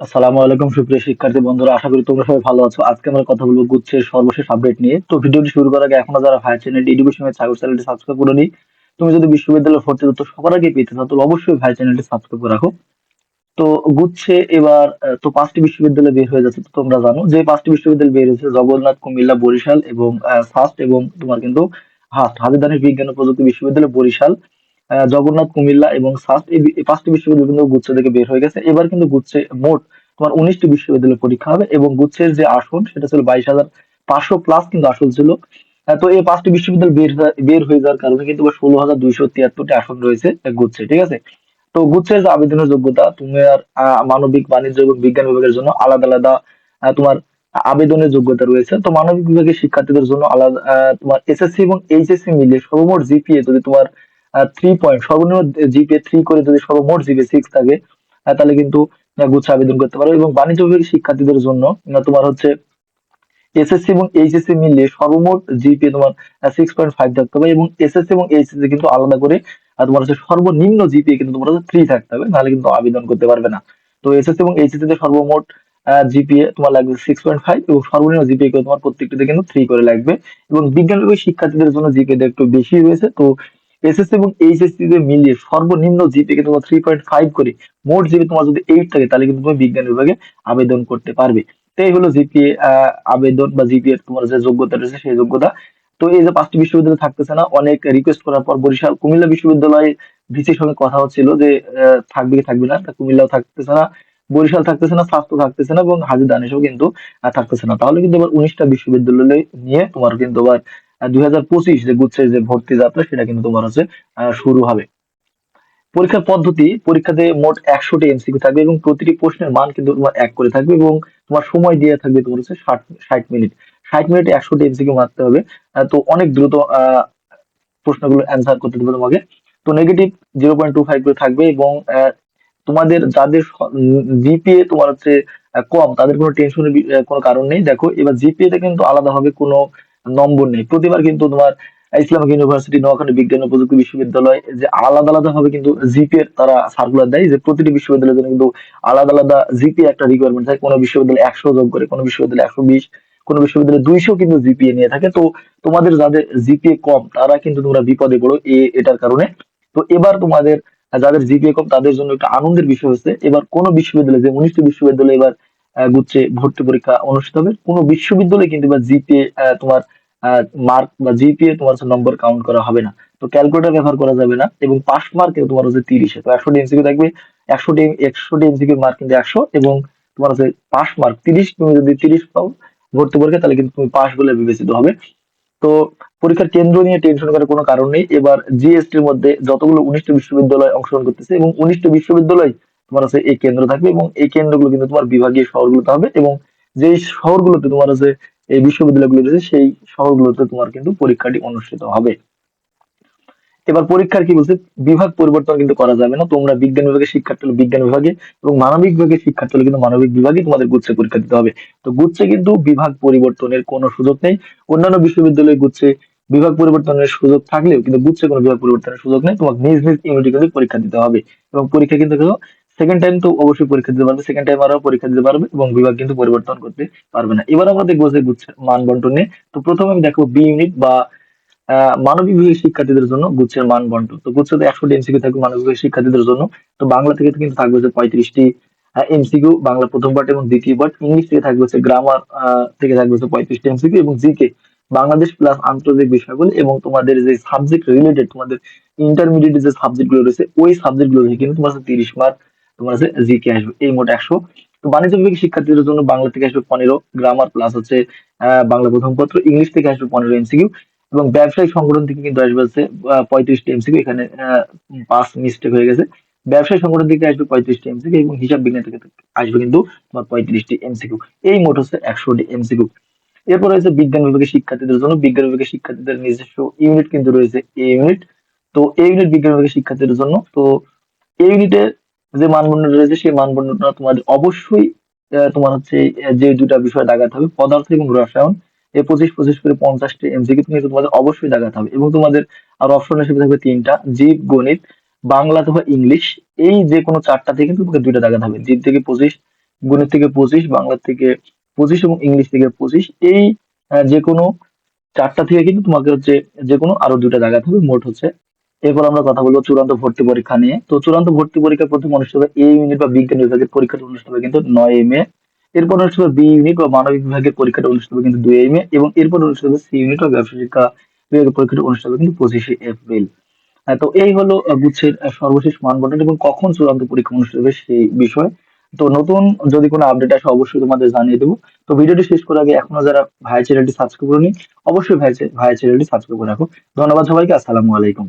আসসালামু আলাইকুম, সুপ্রিয় শিক্ষার্থী বন্ধুরা, আশা করি তোমরা সবাই ভালো আছো। আজকে আমরা কথা বলব গুচ্ছের সর্বশেষ আপডেট নিয়ে। তো ভিডিওটি শুরু করার আগে এখনও যারা ভাই চ্যানেল এডুকেশনের সাগর চ্যানেলটি সাবস্ক্রাইব করে নি তুমি যদি বিশ্ববিদ্যালয়ে ভর্তি তথ্য সবার আগে পেতে চাও তাহলে অবশ্যই ভাই চ্যানেলটি সাবস্ক্রাইব করে রাখো। তো গুচ্ছে এবার তো পাঁচটি বিশ্ববিদ্যালয় বের হয়ে যাচ্ছে, তো তোমরা জানো যে পাঁচটি বিশ্ববিদ্যালয় বের হয়েছে, জগন্নাথ, কুমিল্লা, বরিশাল এবং ফার্স্ট এবং তোমার কিন্তু হাস্ট হাজারদানের বিজ্ঞান ও প্রযুক্তি বিশ্ববিদ্যালয় বরিশাল। জগন্নাথ কুমিল্লা এবং সাস্ট এই পাঁচটি বিশ্ববিদ্যালয় কিন্তু গুচ্ছ থেকে বের হয়ে গেছে। এবার কিন্তু গুচ্ছে মোট তোমার উনিশটি বিশ্ববিদ্যালয় পরীক্ষা হবে এবং গুচ্ছের যে আসন সেটা ছিল বাইশ হাজার পাঁচশো প্লাস কিন্তু আসন ছিল। তো এই পাঁচটি বিশ্ববিদ্যালয় বের বের হয়ে যাওয়ার কারণে কিন্তু ষোলো হাজার দুইশো তিয়াত্তরটি আসন রয়েছে গুচ্ছে ঠিক আছে? তো গুচ্ছের যে আবেদনের যোগ্যতা তুমি আর আহ, মানবিক বাণিজ্য এবং বিজ্ঞান বিভাগের জন্য আলাদা আলাদা তোমার আবেদনের যোগ্যতা রয়েছে। তো মানবিক বিভাগের শিক্ষার্থীদের জন্য আলাদা আহ, তোমার এসএসসি এবং এইচএসসি মিলিয়ে সর্বমোট জিপিএ যদি তোমার থ্রি পয়েন্ট সর্বনিম্ন জিপিএ থ্রি করে যদি সর্বমোট জিপিএ সিক্স থাকে তাহলে কিন্তু গুচ্ছে আবেদন করতে পারো। এবং বাণিজ্য বিভাগের শিক্ষার্থীদের জন্য তোমার হচ্ছে এসএসসি এবং এইচএসসি মিলিয়ে সর্বমোট জিপিএ তোমার সিক্স পয়েন্ট ফাইভ থাকতে হবে। এবং এসএসসি এবং এইচএসসি কিন্তু আলাদা করে তোমার হচ্ছে সর্বনিম্ন জিপিএ কিন্তু তোমার থ্রি থাকতে হবে, নাহলে কিন্তু আবেদন করতে পারবে না। তো এসএসসি এবং এইচএসসি তে সর্বমোট জিপিএ তোমার লাগবে সিক্স পয়েন্ট ফাইভ এবং সর্বনিম্ন জিপিএ তোমার প্রত্যেকটিতে কিন্তু থ্রি করে লাগবে। এবং বিজ্ঞান বিভাগের শিক্ষার্থীদের জন্য জিপিএ একটু বেশি রয়েছে। তো এসএসসি এবং এইচএসসি তে মিলিয়ে সর্বনিম্ন জিপিএ কিন্তু তোমার থ্রি পয়েন্ট ফাইভ করে মোট জিপি তোমার যদি এইট থাকে, তাহলে কিন্তু তুমি বিজ্ঞান বিভাগে আবেদন করতে পারবে। তো এই হলো জিপিএ আবেদন বা জিপিএ তোমার যে যোগ্যতা রয়েছে সেই যোগ্যতা। তো এই যে পাঁচটি বিশ্ববিদ্যালয় থাকতেছে না, অনেক রিকোয়েস্ট করার পর বরিশাল কুমিল্লা বিশ্ববিদ্যালয়ে ভিসির সঙ্গে কথা হচ্ছিল যে থাকবে কি থাকবে না কুমিল্লাও থাকতেছে না, বরিশাল থাকতেছে না, স্বাস্থ্য থাকতেছে না এবং হাজি দানেশও কিন্তু থাকতেছে না। তাহলে কিন্তু আবার উনিশটা বিশ্ববিদ্যালয় নিয়ে তোমার কিন্তু আবার দুই হাজার পঁচিশ যে গুচ্ছের যে ভর্তি যাত্রা সেটা কিন্তু তোমার হচ্ছে শুরু হবে। পরীক্ষার পদ্ধতি, পরীক্ষাতে মোট একশোটি এমসিকিউ থাকবে এবং প্রতিটি প্রশ্নের মান কিন্তু তোমার এক করে থাকবে এবং তোমার সময় দিয়ে থাকবে তোমার হচ্ছে ষাট ষাট মিনিট। ষাট মিনিটে একশোটি এমসিকিউ মারতে হবে তো অনেক দ্রুত প্রশ্নগুলো অ্যান্সার করতে দেবে তোমাকে। তো negative zero point two five করে থাকবে এবং তোমাদের যাদের জিপিএ তোমার হচ্ছে কম, তাদের কোনো টেনশনের কোনো কারণ নেই। দেখো, এবার জিপিএ কিন্তু আলাদাভাবে কোনো নম্বর নেই। প্রতিবার কিন্তু তোমার ইসলামিক ইউনিভার্সিটি, নোয়াখালী বিজ্ঞান ও প্রযুক্তি বিশ্ববিদ্যালয় যে আলাদা আলাদা ভাবে কিন্তু জিপিএ তারা সার্কুলার দেয়, যে প্রতিটি বিশ্ববিদ্যালয়ের জন্য কিন্তু আলাদা আলাদা জিপিএ একটা রিকোয়ারমেন্ট থাকে। কোনো বিশ্ববিদ্যালয় একশো যোগ করে, কোনো বিশ্ববিদ্যালয় একশো বিশ, কোনো বিশ্ববিদ্যালয় দুইশো কিন্তু জিপিএ নিয়ে থাকে। তো তোমাদের যাদের জিপিএ কম, তারা কিন্তু তোমরা বিপদে পড়ো এ, এটার কারণে। তো এবার তোমাদের, যাদের জিপিএ কম, তাদের জন্য একটা আনন্দের বিষয় হচ্ছে, এবার কোন বিশ্ববিদ্যালয়, যে উনিশটি বিশ্ববিদ্যালয় এবার গুচ্ছে ভর্তি পরীক্ষা অনুষ্ঠিত হবে। কোনো বিশ্ববিদ্যালয়ে কিন্তু বা জিপিএ তোমার মার্ক বা জিপিএ তোমার নম্বর কাউন্ট করা হবে না। তো ক্যালকুলেটর ব্যবহার করা যাবে না এবং পাস মার্ক তোমার হচ্ছে তিরিশে। তো একশোটি এমসিকিউ থাকবে, একশোটি একশোটি এমসিকিউ মার্ক কিন্তু একশো এবং তোমার হচ্ছে পাস মার্ক তিরিশ। তুমি যদি তিরিশ পাও ভর্তি পরীক্ষা, তাহলে কিন্তু তুমি পাস বলে বিবেচিত হবে। তো পরীক্ষার কেন্দ্র নিয়ে টেনশন করার কোনো কারণ নেই। এবার জিএসটির মধ্যে যতগুলো উনিশটি বিশ্ববিদ্যালয় অংশগ্রহণ করতেছে এবং উনিশটি বিশ্ববিদ্যালয় তোমার হচ্ছে এই কেন্দ্র থাকবে এবং এই কেন্দ্রগুলো কিন্তু তোমার বিভাগীয় শহরগুলোতে হবে এবং যেই শহরগুলোতে তোমার হচ্ছে এই বিশ্ববিদ্যালয়গুলো রয়েছে, সেই শহরগুলোতে তোমার কিন্তু পরীক্ষাটি অনুষ্ঠিত হবে। এবার পরীক্ষার কি বলছে? বিভাগ পরিবর্তন কিন্তু করা যাবে না। তোমরা বিজ্ঞান বিভাগের শিক্ষার্থী হলে বিজ্ঞান বিভাগে এবং মানবিক বিভাগের শিক্ষার্থী হলে কিন্তু মানবিক বিভাগে তোমাদের গুচ্ছে পরীক্ষা দিতে হবে। তো গুচ্ছে কিন্তু বিভাগ পরিবর্তনের কোনো সুযোগ নেই। অন্যান্য বিশ্ববিদ্যালয়ে গুচ্ছে বিভাগ পরিবর্তনের সুযোগ থাকলেও কিন্তু গুচ্ছে কোনো বিভাগ পরিবর্তনের সুযোগ নেই। তোমার নিজ নিজ ইউনিটে কিন্তু পরীক্ষা দিতে হবে এবং পরীক্ষা কিন্তু সেকেন্ড টাইম তো অবশ্যই পরীক্ষা দিতে পারবে সেকেন্ড টাইম আরও পরীক্ষা দিতে পারবে এবং বিভাগ কিন্তু পরিবর্তন করতে পারবে না। এবার আমরা দেখব যে গুচ্ছের মান বন্টন নিয়ে। তো প্রথমে আমি দেখব বি ইউনিট বা মানবিক বিভাগের শিক্ষার্থীদের জন্য গুচ্ছের মান বন্টন তো গুচ্ছতে একশোটি এমসিকিউ থাকবে মানবিক শিক্ষার্থীদের জন্য। তো বাংলা থেকে কিন্তু থাকবে যে পঁয়ত্রিশটি এমসিকিউ বাংলা প্রথম পার্ট এবং দ্বিতীয় পার্ট ইংলিশ থেকে থাকবে হচ্ছে গ্রামার থেকে থাকবে হচ্ছে পঁয়ত্রিশটি এমসিকিউ এবং জিকে বাংলাদেশ প্লাস আন্তর্জাতিক বিষয়গুলো এবং তোমাদের যে সাবজেক্ট রিলেটেড তোমাদের ইন্টারমিডিয়েট যে সাবজেক্টগুলো রয়েছে, ওই সাবজেক্টগুলো থেকে কিন্তু তোমার তিরিশ মার্ক তোমার হচ্ছে জিকে আসবে, এই মোট একশো। তো বাণিজ্য বিভাগের শিক্ষার্থীদের জন্য বাংলা থেকে আসবে পনেরো গ্রামার প্লাস হচ্ছে বাংলা প্রথম পত্র ইংলিশ থেকে আসবে পনেরো এমসিকিউ এবং ব্যবসায়িক সংগঠন থেকে কিন্তু আসবে হচ্ছে পঁয়ত্রিশটি এমসিকিউ এখানে পাঁচ মিস্টেক হয়ে গেছে। ব্যবসায়ী সংগঠন থেকে আসবে পঁয়ত্রিশটি এমসিকিউ এবং হিসাব বিজ্ঞান থেকে আসবে কিন্তু তোমার পঁয়ত্রিশটি এমসিকিউ এই মোট হচ্ছে একশোটি এমসিকিউ এরপর রয়েছে বিজ্ঞান বিভাগের শিক্ষার্থীদের জন্য, বিজ্ঞান বিভাগের শিক্ষার্থীদের নিজস্ব ইউনিট কিন্তু রয়েছে এই ইউনিট তো এই ইউনিট বিজ্ঞান বিভাগের শিক্ষার্থীদের জন্য, তো এই ইউনিটে যে মানদণ্ড রয়েছে, সেই মানদণ্ডটা তোমার অবশ্যই তোমার হচ্ছে যে দুটা বিষয় দাগাতে হবে, পদার্থ এবং রসায়ন। এই পঁচিশ পঁচিশ করে পঞ্চাশটি এমসিকিউ কিন্তু তোমাদের অবশ্যই দাগাতে হবে। এবং তোমাদের আর অপশন হিসেবে থাকবে তিনটা, জীব, গণিত, বাংলা অথবা ইংলিশ। এই যে কোনো চারটা থেকে তোমাকে দুইটা দাগাতে হবে। জীব থেকে পঁচিশ, গণিত থেকে পঁচিশ, বাংলা থেকে পঁচিশ এবং ইংলিশ থেকে পঁচিশ। এই যে কোনো চারটা থেকে কিন্তু তোমাকে হচ্ছে, যে কোনো আরও দুইটা জায়গা হবে। মোট হচ্ছে এরপর আমরা কথা বলব চূড়ান্ত ভর্তি পরীক্ষা নিয়ে। তো চূড়ান্ত ভর্তি পরীক্ষা প্রথম অনুষ্ঠিত হবে এ ইউনিট বা বিজ্ঞান বিভাগের পরীক্ষাটা অনুষ্ঠিত হবে কিন্তু নয় মে এরপর অনুষ্ঠিত হবে বি ইউনিট বা মানবিক বিভাগের পরীক্ষাটা অনুষ্ঠিত হবে কিন্তু দুই মে এবং এরপর অনুষ্ঠিত হবে সি ইউনিট বা ব্যবসা শিক্ষা বিভাগের পরীক্ষাটা অনুষ্ঠিত হবে কিন্তু পঁচিশে এপ্রিল। হ্যাঁ, তো এই হলো গুচ্ছের সর্বশেষ মান বন্টন এবং কখন চূড়ান্ত পরীক্ষা অনুষ্ঠিত হবে সেই বিষয়। তো নতুন যদি কোনো আপডেট আসে অবশ্যই তোমাদের জানিয়ে দেবো। তো ভিডিওটি শেষ করার আগে এখনও যারা ভাই চ্যানেলটি সাবস্ক্রাইব করেনি অবশ্যই ভাই ভাই চ্যানেলটি সাবস্ক্রাইব করে রাখো। ধন্যবাদ সবাইকে আসসালামু আলাইকুম।